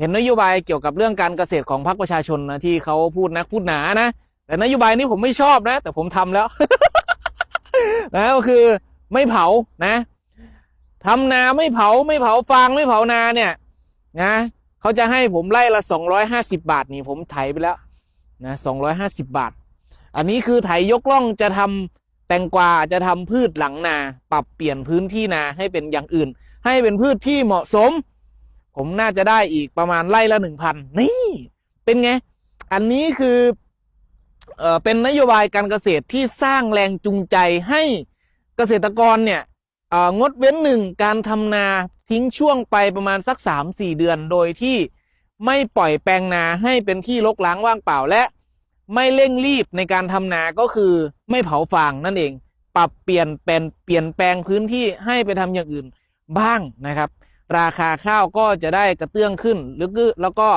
เห็นนโยบายเกี่ยวกับเรื่องการเกษตรของพรรคประชาชนนะที่เขาพูดนะพูดหนานะ แต่นโยบายนี้ผมไม่ชอบนะ แต่ผมทำแล้ว นะก็คือไม่เผานะทำนาไม่เผาไม่เผาฟางไม่เผานาเนี่ยนะเขาจะให้ผมไล่ละสองร้อยห้าสิบาทนี่ผมไถไปแล้วนะสองร้อยห้าสิบาท อันนี้คือไถยกล่องจะทำแตงกวาจะทำพืชหลังนา ปรับเปลี่ยนพื้นที่นาให้เป็นอย่างอื่น ให้เป็นพืชที่เหมาะสม ผมน่าจะได้อีกประมาณไร่ละหนึ่งพันนี่ เป็นไง อันนี้คือเออเป็นนโยบายการเกษตรที่สร้างแรงจูงใจให้เกษตรกรเนี่ยเอองดเว้นหนึ่งการทำนาทิ้งช่วงไปประมาณสักสามสี่เดือน โดยที่ไม่ปล่อยแปลงนาให้เป็นที่รกร้างว่างเปล่าและไม่เร่งรีบในการทำนาก็คือไม่เผาฟางนั่นเอง ปรับเปลี่ยนเป็นเปลี่ยนแปลงพื้นที่ให้ไปทำอย่างอื่นบ้างนะครับ ราคาข้าวก็จะได้กระเตื้องขึ้นหรือแล้วก็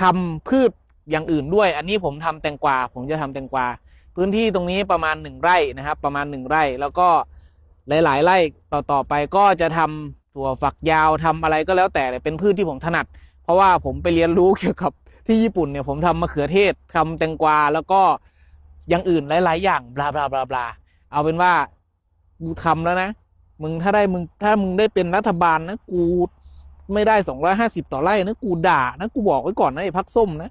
ทำพืชอย่างอื่นด้วย อันนี้ผมทำแตงกวาผมจะทำแตงกวา พื้นที่ตรงนี้ประมาณหนึ่งไร่นะครับ ประมาณหนึ่งไร่แล้วก็หลาย ๆ ไร่ต่อต่อไปก็จะทำถั่วฝักยาวทำอะไรก็แล้วแต่เป็นพืชที่ผมถนัด เพราะว่าผมไปเรียนรู้เกี่ยวกับที่ญี่ปุ่นเนี่ยผมทำมะเขือเทศทำแตงกวาแล้วก็อย่างอื่นหลาย ๆ อย่างบลาบลาบลาบลาเอาเป็นว่ากูทำแล้วนะ มึงถ้าได้มึงถ้ามึงได้เป็นรัฐบาลนะกูไม่ได้สองร้อยห้าสิบต่อไร่นะกูด่านะกูบอกไว้ก่อนนะไอ้พักส้มนะ